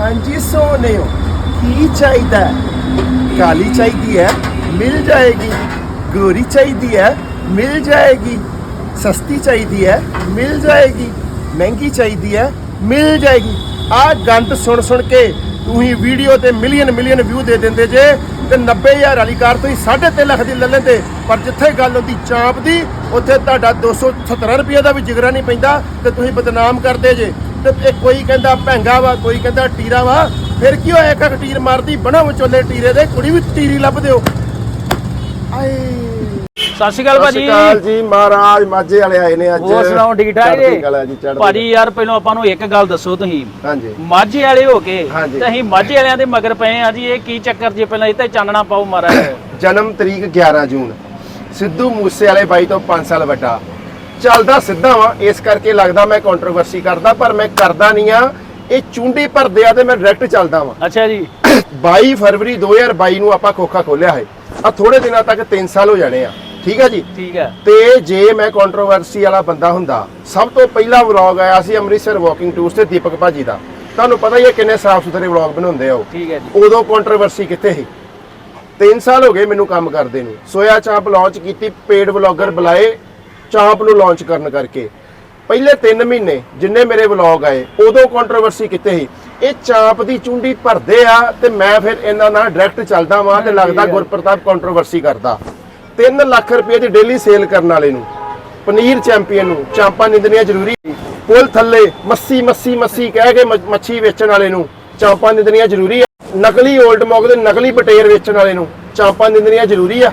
ਹਾਂਜੀ ਸੋਨੇ ਹੋ ਕੀ ਚਾਹੀਦਾ? ਹੈ? ਕਾਲੀ ਚਾਹੀਦੀ ਹੈ, ਮਿਲ ਜਾਏਗੀ। ਗੋਰੀ ਚਾਹੀਦੀ ਹੈ, ਮਿਲ ਜਾਏਗੀ। ਸਸਤੀ ਚਾਹੀਦੀ ਹੈ, ਮਿਲ ਜਾਏਗੀ। ਮਹਿੰਗੀ ਚਾਹੀਦੀ ਹੈ, ਮਿਲ ਜਾਏਗੀ। ਆ ਗੰਦ ਸੁਣ ਸੁਣ ਕੇ ਤੁਸੀਂ ਵੀਡੀਓ ਤੇ ਮਿਲੀਅਨ ਮਿਲੀਅਨ ਵਿਊ ਦੇ ਦਿੰਦੇ ਜੇ, ਤੇ 90000 ਵਾਲੀ ਕਾਰ ਤੁਸੀਂ 3.5 ਲੱਖ ਦੀ ਲੈ ਲੈਂਦੇ। ਪਰ ਜਿੱਥੇ ਗੱਲ ਹੁੰਦੀ ਚਾਂਪ ਦੀ, ਉੱਥੇ ਤੁਹਾਡਾ 270 ਰੁਪਏ ਦਾ ਵੀ ਜਿਗਰਾ ਨਹੀਂ ਪੈਂਦਾ, ਤੇ ਤੁਸੀਂ ਬਦਨਾਮ ਕਰਦੇ ਜੇ। ਤੇ ਇਹ ਕੋਈ ਕਹਿੰਦਾ ਭੈਂਗਾ ਵਾ ਕੋਈ ਕਹਿੰਦਾ ਟੀਰਾ ਵਾ ਫਿਰ ਕੀ ਹੋਇਆ? ਇੱਕ ਇੱਕ ਟੀਰ ਮਾਰਦੀ ਬਣਾ ਵਿਚੋਲੇ ਟੀਰੇ ਦੇ ਕੁੜੀ ਵੀ ਟੀਰੀ ਲੱਭ ਦਿਓ। ਆਏ। ਸਤਿ ਸ਼੍ਰੀ ਅਕਾਲ ਸਤਿ ਭਾਜੀ। ਸ਼੍ਰੀ ਅਕਾਲ ਜੀ ਮਹਾਰਾਜ ਮਾਝੇ ਵਾਲੇ ਆਏ ਨੇ ਅੱਜ। ਹੋਰ ਸੁਣਾਓ ਠੀਕ ਠਾਕ ਜੀ? ਭਾਜੀ ਯਾਰ ਪਹਿਲਾਂ ਆਪਾਂ ਨੂੰ ਇੱਕ ਗੱਲ ਦੱਸੋ ਤੁਸੀਂ। ਹਾਂਜੀ। ਮਾਝੇ ਵਾਲੇ ਹੋ ਕੇ ਅਸੀਂ ਮਾਝੇ ਵਾਲਿਆਂ ਦੇ ਮਗਰ ਪਏ ਆ ਜੀ ਇਹ ਕੀ ਚੱਕਰ ਜੀ ਪਹਿਲਾਂ ਇਹ ਤੇ ਚਾਨਣਾ ਪਾਓ ਮਾਰਾ ਜਨਮ ਤਰੀਕ 11 ਜੂਨ ਸਿੱਧੂ ਮੂਸੇ ਵਾਲੇ ਬਾਈ ਤੋਂ 5 ਸਾਲ ਵੱਡਾ। ਚੱਲਦਾ ਸਿੱਧਾ ਵਾਂ ਇਸ ਕਰਕੇ ਲੱਗਦਾ ਮੈਂ ਕੰਟਰੋਵਰਸੀ ਕਰਦਾ ਪਰ ਮੈਂ ਕਰਦਾ ਨਹੀਂ ਆ। ਇਹ ਚੁੰਡੀ ਭਰਦੇ ਆ ਤੇ ਮੈਂ ਡਾਇਰੈਕਟ ਚੱਲਦਾ ਵਾਂ। ਅੱਛਾ ਜੀ। 22 ਫਰਵਰੀ 2022 ਨੂੰ ਆਪਾਂ ਖੋਖਾ ਖੋਲਿਆ ਹੈ। ਆ ਥੋੜੇ ਦਿਨਾਂ ਤੱਕ 3 ਸਾਲ ਹੋ ਜਾਣੇ ਆ। ਠੀਕ ਆ ਜੀ? ਠੀਕ ਹੈ ਤੇ ਜੇ ਮੈਂ ਕੰਟਰੋਵਰਸੀ ਵਾਲਾ ਬੰਦਾ ਹੁੰਦਾ ਸਭ ਤੋਂ ਪਹਿਲਾ ਵਲੌਗ ਆਇਆ ਸੀ ਅੰਮ੍ਰਿਤਸਰ ਵਾਕਿੰਗ ਟੂਰਸ ਤੇ ਦੀਪਕ ਭਾਜੀ ਦਾ। ਤੁਹਾਨੂੰ ਪਤਾ ਹੀ ਹੈ ਕਿੰਨੇ ਸਾਫ਼ ਸੁਥਰੇ ਵਲੌਗ ਬਣਾਉਂਦੇ ਆ ਉਹ। ਠੀਕ ਹੈ ਜੀ। ਉਦੋਂ ਕੰਟਰੋਵਰਸੀ ਕਿੱਥੇ ਸੀ? 3 ਸਾਲ ਹੋ ਗਏ ਮੈਨੂੰ ਕੰਮ ਕਰਦੇ ਨੂੰ। ਸੋਇਆ ਚਾਂਪ ਲਾਂਚ ਕੀਤੀ ਪੇਡ ਵਲੌਗਰ ਬੁਲਾਏ ਚਾਂਪ ਨੂੰ ਲਾਂਚ ਕਰਨ ਕਰਕੇ। ਪਹਿਲੇ 3 ਮਹੀਨੇ ਜਿੰਨੇ ਮੇਰੇ ਵਲੌਗ ਆਏ ਉਦੋਂ ਕੰਟਰੋਵਰਸੀ ਕਿੱਥੇ ਸੀ। ਇਹ ਚਾਂਪ ਦੀ ਚੁੰਡੀ ਭਰਦੇ ਆ ਤੇ ਮੈਂ ਫਿਰ ਇਹਨਾਂ ਨਾਲ ਡਾਇਰੈਕਟ ਚੱਲਦਾ ਵਾਂ ਤੇ ਲੱਗਦਾ ਗੁਰਪ੍ਰਤਾਪ ਕੰਟਰੋਵਰਸੀ ਕਰਦਾ। 3 ਲੱਖ ਰੁਪਏ ਦੀ ਡੇਲੀ ਸੇਲ ਕਰਨ ਵਾਲੇ ਨੂੰ ਪਨੀਰ ਚੈਂਪੀਅਨ ਨੂੰ ਚਾਂਪਾਂ ਨਿੰਦਣੀਆਂ ਜ਼ਰੂਰੀ ਪੁਲ ਥੱਲੇ ਮੱਸੀ ਮੱਸੀ ਮੱਸੀ ਕਹਿ ਕੇ ਮੱਛੀ ਵੇਚਣ ਵਾਲੇ ਨੂੰ ਚਾਂਪਾਂ ਨਿੰਦਣੀਆਂ ਜ਼ਰੂਰੀ ਆ। ਨਕਲੀ 올ਡ ਮੌਗ ਦੇ ਨਕਲੀ ਬਟੇਰ ਵੇਚਣ ਵਾਲੇ ਨੂੰ ਚਾਂਪਾਂ ਨਿੰਦਣੀਆਂ ਜ਼ਰੂਰੀ ਆ।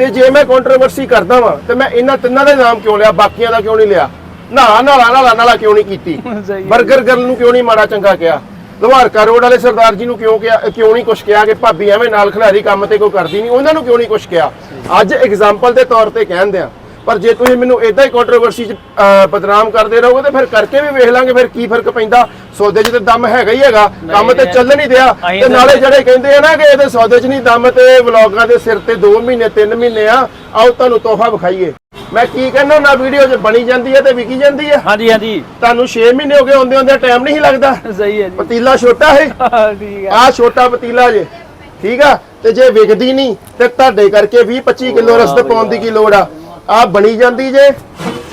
ਤੇ ਜੇ ਮੈਂ ਕੰਟਰੋਵਰਸੀ ਕਰਦਾ ਵਾਂ ਤੇ ਮੈਂ ਇਹਨਾਂ ਤਿੰਨਾਂ ਦੇ ਨਾਮ ਕਿਉਂ ਲਿਆ? ਬਾਕੀਆਂ ਦਾ ਕਿਉਂ ਨਹੀਂ ਲਿਆ? ਨਾ ਨਾਲਾ ਨਾਲਾ ਨਾਲਾ ਕਿਉਂ ਨਹੀਂ ਕੀਤੀ। 버ਗਰ ਗਰਲ ਨੂੰ ਕਿਉਂ ਨਹੀਂ ਮਾੜਾ ਚੰਗਾ ਕਿਹਾ? ਲੁਹਾਰਕਾ ਰੋਡ ਵਾਲੇ ਸਰਦਾਰ ਜੀ ਨੂੰ ਕਿਉਂ ਕਿਹਾ ਕਿਉਂ ਨਹੀਂ ਕੁਛ ਕਿਹਾ ਕਿ ਭਾਬੀ ਐਵੇਂ ਨਾਲ ਖਿਲਾਰੀ ਕੰਮ ਤੇ ਕੋਈ ਕਰਦੀ ਨਹੀਂ? ਉਹਨਾਂ ਨੂੰ ਕਿਉਂ ਨਹੀਂ ਕੁਛ ਕਿਹਾ? ਅੱਜ ਐਗਜ਼ਾਮਪਲ ਦੇ ਤੌਰ ਤੇ ਕਹਿੰਦੇ ਆ ਪਰ ਜੇ ਤੁਸੀਂ ਮੈਨੂੰ ਇਦਾਂ ਹੀ ਕੰਟਰੋਵਰਸੀ ਚ ਬਦਨਾਮ ਕਰਦੇ ਰਹੋਗੇ ਤੇ ਫਿਰ ਕਰਕੇ ਵੀ ਵੇਖ ਲਾਂਗੇ ਫਿਰ ਕੀ ਫ਼ਰਕ ਪੈਂਦਾ। ਸੌਦੇ 'ਚ ਤੇ ਦਮ ਹੈਗਾ ਹੀ ਹੈਗਾ ਕੰਮ ਤੇ ਨਹੀਂ, ਚੱਲ ਨਹੀਂ ਦਿਆ। ਤੇ ਨਾਲੇ ਜਿਹੜੇ ਕਹਿੰਦੇ ਆ ਨਾ ਕਿ ਇਹਦੇ ਸੌਦੇ 'ਚ ਨਹੀਂ ਦਮ ਤੇ ਵਲੌਗਾਂ ਦੇ ਸਿਰ ਤੇ 2 ਮਹੀਨੇ 3 ਮਹੀਨੇ ਆ ਆਓ ਤੁਹਾਨੂੰ ਤੋਹਫਾ ਵਿਖਾਈਏ। ਮੈਂ ਕੀ ਕਹਿੰਦਾ ਨਾ ਵੀਡੀਓ 'ਚ ਬਣੀ ਜਾਂਦੀ ਹੈ ਤੇ ਵਿਕੀ ਜਾਂਦੀ ਹੈ? ਹਾਂਜੀ ਹਾਂਜੀ। ਤੁਹਾਨੂੰ 6 ਮਹੀਨੇ ਹੋ ਗਏ ਆਉਂਦੇ ਆਉਂਦੇ ਟਾਈਮ ਨਹੀਂ ਲੱਗਦਾ। ਸਹੀ ਹੈ ਜੀ। ਪਤੀਲਾ ਛੋਟਾ ਹੈ। ਠੀਕ ਹੈ। ਆ ਛੋਟਾ ਪਤੀਲਾ ਜੇ ਠੀਕ ਆ? ਤੇ ਜੇ ਵਿਕਦੀ ਨਹੀਂ ਤੇ ਤੁਹਾਡੇ ਕਰਕੇ 20 25 ਕਿਲੋ ਰਸਦ ਪਾਉਣ ਦੀ ਕੀ ਲੋੜ ਆ? ਆ ਬਣੀ ਜਾਂਦੀ ਜੇ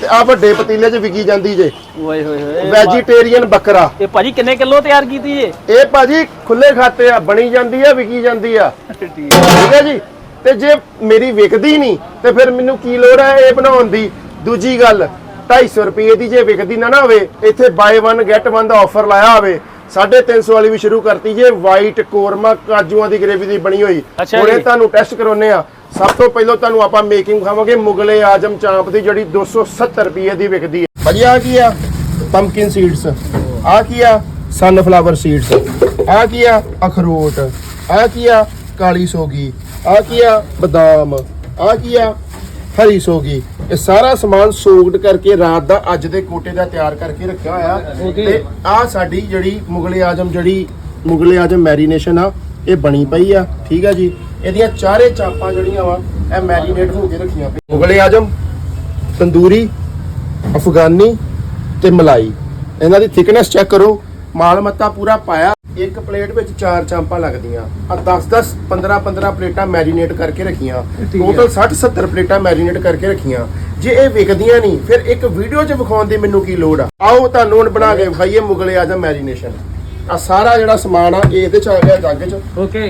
ਤੇ ਆ ਵੱਡੇ ਪਤੀਲੇ 'ਚ ਵਿਕੀ ਜਾਂਦੀ ਜੇ। ਓਏ ਹੋਏ ਹੋਏ ਵੈਜੀਟੇਰੀਅਨ ਬੱਕਰਾ। ਇਹ ਭਾਜੀ ਕਿੰਨੇ ਕਿਲੋ ਤਿਆਰ ਕੀਤੀ ਜੇ? ਇਹ ਭਾਜੀ ਖੁੱਲੇ ਖਾਤੇ ਆ ਬਣੀ ਜਾਂਦੀ ਆ ਵਿਕੀ ਜਾਂਦੀ ਆ। ਠੀਕ ਹੈ ਜੀ? ਤੇ ਜੇ ਮੇਰੀ ਵਿਕਦੀ ਨਹੀਂ ਤੇ ਫਿਰ ਮੈਨੂੰ ਕੀ ਲੋੜ ਹੈ ਇਹ ਬਣਾਉਣ ਦੀ? ਦੂਜੀ ਗੱਲ 250 ਰੁਪਏ ਦੀ ਜੇ ਵਿਕਦੀ ਨਾ ਨਾ ਹੋਵੇ ਇੱਥੇ ਬਾਈ 1 ਗੈਟ 1 ਦਾ ਆਫਰ ਲਾਇਆ ਹੋਵੇ 350 ਵਾਲੀ ਵੀ ਸ਼ੁਰੂ ਕਰਤੀ ਜੇ ਵਾਈਟ ਕੋਰਮਾ ਕਾਜੂਆਂ ਦੀ ਗ੍ਰੇਵੀ ਦੀ ਬਣੀ ਹੋਈ। ਹੁਣੇ। ਤੁਹਾਨੂੰ ਟੈਸਟ ਕਰਾਉਨੇ ਆ ਸਭ ਤੋਂ ਪਹਿਲਾਂ ਤੁਹਾਨੂੰ ਆਪਾਂ ਮੇਕਿੰਗ ਖਾਵਾਂਗੇ ਮੁਗਲੇ ਆਜਮ ਚਾਂਪ ਦੀ ਜਿਹੜੀ 270 ਰੁਪਏ ਦੀ ਵਿਕਦੀ ਹੈ। ਭਾਜੀ ਆ ਕੀ ਆ? ਪੰਪਕਿਨ ਸੀਡਸ ਆ ਕੀ ਆ? ਸਨਫਲਾਵਰ ਸੀਡਸ ਆ ਕੀ ਆ? ਅਖਰੋਟ। ਆ ਕੀ ਆ? ਕਾਲੀ ਸੋਗੀ। ਆ ਕੀ ਆ? ਬਦਾਮ। ਆ ਕੀ ਆ? ਹਰੀ ਸੋਗੀ। ਇਹ ਸਾਰਾ ਸਮਾਨ ਸੋਗਡ ਕਰਕੇ ਰਾਤ ਦਾ ਅੱਜ ਦੇ ਕੋਟੇ ਦਾ ਤਿਆਰ ਕਰਕੇ ਰੱਖਿਆ ਹੋਇਆ. ਤੇ ਆ ਸਾਡੀ ਜਿਹੜੀ ਮੁਗਲੇ ਆਜਮ ਜਿਹੜੀ ਮੁਗਲੇ ਆਜਮ ਮੈਰੀਨੇਸ਼ਨ ਆ ਇਹ ਬਣੀ ਪਈ ਆ ਠੀਕ ਆ ਜੀ। ਇਹਦੀਆਂ ਚਾਰੇ ਚਾਪਾਂ ਜਿਹੜੀਆਂ ਵਾ ਇਹ ਮੈਰੀਨੇਟ ਹੋ ਕੇ ਰੱਖੀਆਂ ਪਈਆਂ। ਮੁਗਲੇ ਆਜਮ ਤੰਦੂਰੀ ਅਫਗਾਨੀ ਤੇ ਮਲਾਈ। ਇਹਨਾਂ ਦੀ ਥਿਕਨੈਸ ਚੈੱਕ ਕਰੋ ਮਾਲ ਮੱਤਾ ਪੂਰਾ ਪਾਇਆ। ਇੱਕ ਪਲੇਟ ਵਿੱਚ ਚਾਰ ਚਾਂਪਾਂ ਲੱਗਦੀਆਂ। ਆ 10 10 15 15 ਪਲੇਟਾਂ ਮੈਰੀਨੇਟ ਕਰਕੇ ਰੱਖੀਆਂ। ਟੋਟਲ 60 70 ਪਲੇਟਾਂ ਮੈਰੀਨੇਟ ਕਰਕੇ ਰੱਖੀਆਂ। ਜੇ ਇਹ ਵਿਕਦੀਆਂ ਨਹੀਂ ਫਿਰ ਇੱਕ ਵੀਡੀਓ 'ਚ ਵਿਖਾਉਣ ਦੀ ਮੈਨੂੰ ਕੀ ਲੋੜ ਆ? ਆਓ ਤੁਹਾਨੂੰ ਹੁਣ ਬਣਾ ਕੇ ਵਿਖਾਈਏ ਮੁਗਲੇ ਆਜਮ ਮੈਰੀਨੇਸ਼ਨ। ਆ ਸਾਰਾ ਜਿਹੜਾ ਸਮਾਨ ਆ ਇਹ ਇਹਦੇ ਚ ਆ ਗਿਆ ਜੱਗ 'ਚ। ਓਕੇ।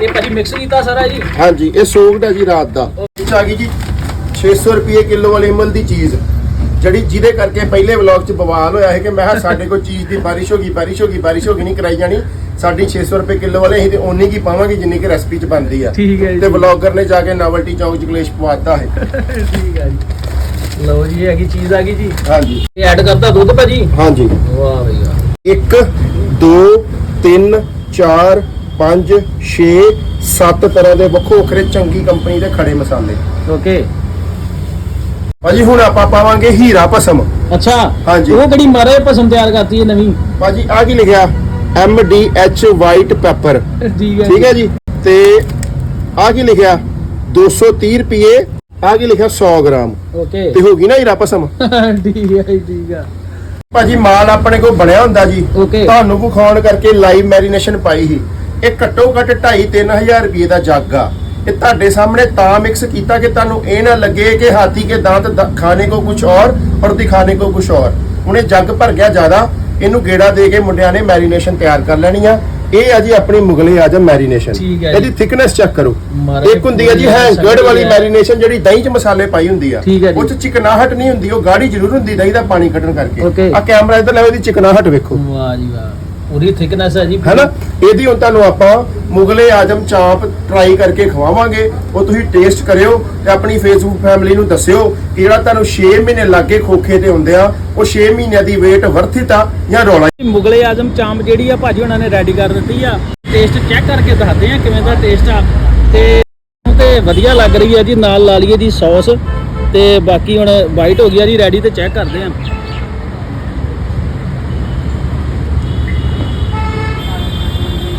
ਇਹ ਭਾਜੀ ਮਿਕਸ ਕੀਤਾ ਸਾਰਾ ਜੀ? ਹਾਂਜੀ ਇਹ ਸੋਗਡ ਹੈ ਜੀ ਰਾਤ ਦਾ। ਇਹ 'ਚ ਆ ਗਈ ਜੀ 600 ਰੁਪਏ ਕਿਲੋ ਵਾਲੀ ਇਮਲ ਦੀ ਚੀਜ਼ ਜਿਹੜੀ ਜਿਹਦੇ ਕਰਕੇ ਪਹਿਲੇ ਵਲੌਗ 'ਚ ਬਵਾਲ ਹੋਇਆ ਹੈ ਕਿ ਮੈਂ ਕਿਹਾ ਸਾਡੇ ਕੋਲ ਚੀਜ਼ ਦੀ ਬਾਰਿਸ਼ ਹੋ ਗਈ ਬਾਰਿਸ਼ ਹੋ ਗਈ ਬਾਰਿਸ਼ ਹੋ ਗਈ ਨਹੀਂ ਕਰਾਈ ਜਾਣੀ। ਸਾਡੀ 600 ਰੁਪਏ ਕਿਲੋ ਵਾਲੇ ਅਸੀਂ ਤੇ ਓਨੀ ਕੀ ਪਾਵਾਂਗੇ ਜਿੰਨੀ ਕਿ ਰੈਸਪੀ 'ਚ ਬਣਦੀ ਆ। ਠੀਕ ਹੈ ਜੀ। ਤੇ ਵਲੌਗਰ ਨੇ ਜਾ ਕੇ ਨਾਵਲਟੀ ਚੌਕ 'ਚ ਕਲੇਸ਼ ਪਵਾਤਾ ਹੈ। ਠੀਕ ਹੈ ਜੀ। ਲਓ ਜੀ ਇਹ ਹੈਗੀ ਚੀਜ਼ ਆ ਗਈ ਜੀ। ਹਾਂਜੀ। ਇਹ ਐਡ ਕਰਦਾ ਦੁੱਧ ਭਾਜੀ? ਹਾਂਜੀ। ਵਾਹ ਵਾਹ। 1 2 3 4 5 6 7 ਤਰ੍ਹਾਂ ਦੇ ਵੱਖੋ ਵੱਖਰੇ ਚੰਗੀ ਕੰਪਨੀ ਦੇ ਖੜੇ ਮਸਾਲੇ। ਓਕੇ ਭਾਜੀ ਹੁਣ ਆਪਾਂ ਪਾਵਾਂਗੇ ਹੀਰਾ ਭਸਮ। ਅੱਛਾ ਹਾਂਜੀ। ਉਹ ਕਿਹੜੀ ਮਾਰੇ ਪਸਮ ਤਿਆਰ ਕਰਤੀ ਹੈ ਨਵੀਂ? ਭਾਜੀ ਆ ਕੀ ਲਿਖਿਆ? M D H white paper ਠੀਕ ਹੈ ਠੀਕ ਹੈ ਜੀ। ਤੇ ਆ ਕੀ ਲਿਖਿਆ? 230 ਰੁਪਏ। ਆ ਕੀ ਲਿਖਿਆ? 100 ਗ੍ਰਾਮ। ਓਕੇ ਤੇ ਹੋ ਗਈ ਨਾ ਹੀਰਾ ਭਸਮ? ਠੀਕ ਹੈ ਜੀ, ਠੀਕ ਹੈ। ਭਾਜੀ ਮਾਲ ਆਪਣੇ ਕੋਲ ਬਣਿਆ ਹੁੰਦਾ ਜੀ। Okay. ਤੁਹਾਨੂੰ ਵਿਖਾਉਣ ਕਰਕੇ ਲਾਈਵ ਮੈਰੀਨੇਸ਼ਨ ਪਾਈ ਸੀ। ਇਹ ਘੱਟੋ ਘੱਟ 2.5 3000 ਰੁਪਏ ਦਾ ਜੱਗ ਆ। ਇਹ ਤੁਹਾਡੇ ਸਾਹਮਣੇ ਤਾਂ ਮਿਕਸ ਕੀਤਾ ਕਿ ਤੁਹਾਨੂੰ ਇਹ ਨਾ ਲੱਗੇ ਕਿ ਹਾਥੀ ਕੇ ਦਾंत ਦ- ਖਾਣੇ ਕੋ ਕੁਝ ਔਰ ਔਰ ਦਿਖਾਣੇ ਕੋ ਕੁਝ ਔਰ। ਉਹਨੇ ਜੱਗ ਭਰ ਗਿਆ ਜ਼ਿਆਦਾ। ਇਹਨੂੰ ਗੇੜਾ ਦੇ ਕੇ ਮੁੰਡਿਆਂ ਨੇ ਮੈਰੀਨੇਸ਼ਨ ਤਿਆਰ ਕਰ ਲੈਣੀ ਆ। ਇਹ ਆ ਜੀ ਆਪਣੀ ਮੁਗਲੇ ਆਜਮ ਮੈਰੀਨੇਸ਼ਨ ਠੀਕ ਹੈ ਜੀ। ਇਹਦੀ ਥਿਕਨੈਸ ਚੈੱਕ ਕਰੋ ਮਹਾਰਾਜ ਇੱਕ ਹੁੰਦੀ ਹੈ ਜੀ ਪੂਰੀ ਹੈਂਗਰਡ ਵਾਲੀ ਹੈ। ਮੈਰੀਨੇਸ਼ਨ ਜਿਹੜੀ ਦਹੀਂ 'ਚ ਮਸਾਲੇ ਪਾਈ ਹੁੰਦੀ ਆ ਠੀਕ ਹੈ ਜੀ। ਉਹ 'ਚ ਚਿਕਨਾਹਟ ਨਹੀਂ ਹੁੰਦੀ ਉਹ ਗਾੜੀ ਜ਼ਰੂਰ ਹੁੰਦੀ ਦਹੀਂ ਦਾ ਪਾਣੀ ਕੱਢਣ ਕਰਕੇ Okay. ਆ ਕੈਮਰਾ ਇੱਧਰ ਲਾਓ ਇਹਦੀ ਚਿਕਨਾਹਟ ਵੇਖੋ ਵਾਹ ਜੀ ਵਾਹ ਪੂਰੀ ਥਿਕਨੈਸ ਹੈ ਜੀ ਹੈਨਾ? ਇਹਦੀ ਹੁਣ ਤੁਹਾਨੂੰ ਆਪਾਂ ਮੁਗਲੇ ਆਜਮ ਚਾਂਪ ਟਰਾਈ ਕਰਕੇ ਖਵਾਵਾਂਗੇ। ਉਹ ਤੁਸੀਂ ਟੇਸਟ ਕਰਿਓ ਤੇ ਆਪਣੀ ਫੇਸਬੁੱਕ ਫੈਮਿਲੀ ਨੂੰ ਦੱਸਿਓ ਕਿ ਜਿਹੜਾ ਤੁਹਾਨੂੰ 6 ਮਹੀਨੇ ਲੱਗੇ ਖੋਖੇ ਤੇ ਹੁੰਦੇ ਆ ਉਹ 6 ਮਹੀਨਿਆਂ ਦੀ ਵੇਟ ਵਰਥਿਤ ਆ ਜਾਂ ਰੌਲਾ? ਮੁਗਲੇ ਆਜ਼ਮ ਚਾਂਪ ਜਿਹੜੀ ਆ ਭਾਜੀ ਉਹਨਾਂ ਨੇ ਰੈਡੀ ਕਰ ਦਿੱਤੀ ਆ। ਟੇਸਟ ਚੈੱਕ ਕਰਕੇ ਦੱਸਦੇ ਆ ਕਿਵੇਂ ਦਾ ਟੇਸਟ ਆ। ਤੇ ਤੇ ਵਧੀਆ ਲੱਗ ਰਹੀ ਆ ਜੀ ਨਾਲ ਲਾ ਲਈਏ ਜੀ ਸੌਸ ਤੇ ਬਾਕੀ ਹੁਣ ਵਾਈਟ ਹੋ ਗਿਆ ਜੀ ਰੈਡੀ ਤੇ ਚੈੱਕ ਕਰਦੇ ਆ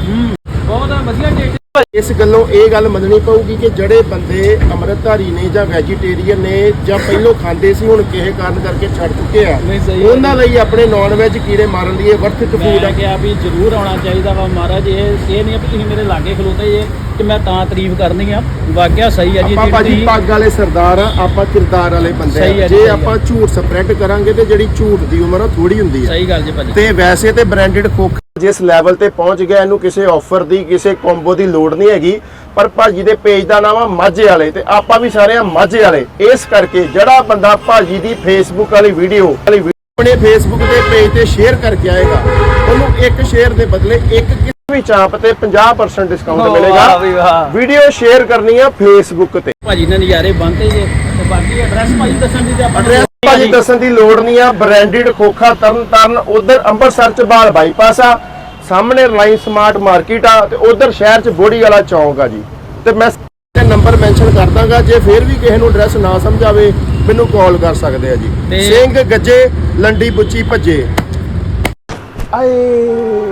ਹੂੰ ਬਹੁਤ ਵਧੀਆ ਟੇਸਟ ਇਸ ਗੱਲੋਂ ਇਹ ਗੱਲ ਮੰਨਣੀ ਪਊਗੀ ਕਿ ਜਿਹੜੇ ਬੰਦੇ ਅੰਮ੍ਰਿਤਧਾਰੀ ਨੇ ਜਾਂ ਵੈਜੀਟੇਰੀਅਨ ਨੇ ਜਾਂ ਪਹਿਲੋਂ ਖਾਂਦੇ ਸੀ ਹੁਣ ਕਿਸੇ ਕਾਰਨ ਕਰਕੇ ਛੱਡ ਚੁੱਕੇ ਆ। ਉਹਨਾਂ ਲਈ ਆਪਣੇ ਨਾਨ ਵੈਜ ਕੀੜੇ ਮਾਰਨ ਲਈ ਇਹ ਵਰਥਿਤ ਫੂਡ ਆ। ਕਿਹਾ ਵੀ ਜ਼ਰੂਰ ਆਉਣਾ ਚਾਹੀਦਾ ਵਾ ਮਹਾਰਾਜ ਇਹ ਇਹ ਨਹੀਂ ਆ ਵੀ ਤੁਸੀਂ ਮੇਰੇ ਲਾਗੇ ਖਲੋਤੇ ਜੇ। ਕਿ ਮੈਂ ਤਾਂ ਤਾਰੀਫ ਕਰਨੀ ਆ। ਵਾਕਿਆ ਸਹੀ ਆ ਜੀ ਆਪਾਂ ਭਾਜੀ ਪੱਗ ਵਾਲੇ ਸਰਦਾਰ ਆ ਆਪਾਂ ਕਿਰਦਾਰ ਵਾਲੇ ਬੰਦੇ ਆ। ਜੀ, ਆਪਾਂ ਝੂਠ ਸਪਰੈਡ ਕਰਾਂਗੇ ਤੇ ਜਿਹੜੀ ਝੂਠ ਦੀ ਉਮਰ ਆ ਥੋੜੀ ਹੁੰਦੀ ਆ। ਸਹੀ ਗੱਲ ਜੀ ਭਾਜੀ। ਤੇ ਵੈਸੇ ਤੇ ਬ੍ਰਾਂਡਡ ਕੋਕ ਜਿਸ ਲੈਵਲ ਤੇ ਪਹੁੰਚ ਗਿਆ ਇਹਨੂੰ ਕਿਸੇ ਆਫਰ ਦੀ ਕਿਸੇ ਕੰਬੋ ਦੀ ਲੋੜ ਨਹੀਂ ਹੈਗੀ। ਪਰ ਭਾਜੀ ਦੇ ਪੇਜ ਦਾ ਨਾਮ ਆ ਮਾਝੇ ਵਾਲੇ ਤੇ ਆਪਾਂ ਵੀ ਸਾਰੇ ਆ ਮਾਝੇ ਵਾਲੇ। ਇਸ ਕਰਕੇ ਜਿਹੜਾ ਬੰਦਾ ਭਾਜੀ ਦੀ ਫੇਸਬੁੱਕ ਵਾਲੀ ਵੀਡੀਓ ਆਪਣੇ ਫੇਸਬੁੱਕ ਦੇ ਪੇਜ ਤੇ ਸ਼ੇਅਰ ਕਰਕੇ ਆਏਗਾ ਉਹਨੂੰ ਇੱਕ ਸ਼ੇਅਰ ਦੇ ਬਦਲੇ ਇੱਕ ਵੀ ਚਾਂਪ ਤੇ 50% ਡਿਸਕਾਊਂਟ ਵਾਹ ਮਿਲੇਗਾ। ਵੀ ਵਾਹ। ਵੀਡੀਓ ਸ਼ੇਅਰ ਕਰਨੀ ਆ ਫੇਸਬੁੱਕ ਤੇ। ਭਾਜੀ ਨੇ ਨਜ਼ਾਰੇ ਬੰਨਤੇ ਜੇ। ਤੇ ਬਾਕੀ ਐਡਰੈਸ ਭਾਜੀ ਦੱਸਣ ਦੀ ਤੇ ਐਡਰੈਸ ਭਾਜੀ। ਦੱਸਣ ਦੀ ਲੋੜ ਨਹੀਂ ਆ। ਬ੍ਰਾਂਡਡ ਖੋਖਾ ਤਰਨ ਤਾਰਨ ਉਧਰ ਅੰਮ੍ਰਿਤਸਰ ਚ ਬਾਲ ਬਾਈਪਾਸ ਆ। ਸਾਹਮਣੇ ਰਿਲਾਇੰਸ ਸਮਾਰਟ ਮਾਰਕੀਟ ਆ ਤੇ ਉਧਰ ਸ਼ਹਿਰ ਚ ਬੋੜੀ ਵਾਲਾ ਚੌਂਕ ਆ ਜੀ। ਤੇ ਮੈਂ ਤੇ ਨੰਬਰ ਮੈਂਸ਼ਨ ਕਰ ਦਾਂਗਾ। ਜੇ ਫੇਰ ਵੀ ਕਿਸੇ ਨੂੰ ਐਡਰੈਸ ਨਾ ਸਮਝ ਆਵੇ ਮੈਨੂੰ ਕਾਲ ਕਰ ਸਕਦੇ ਆ ਜੀ। ਸਿੰਘ ਗੱਜੇ ਲੰਡੀ ਬੁੱਚੀ ਭੱਜੇ। ਆਏ।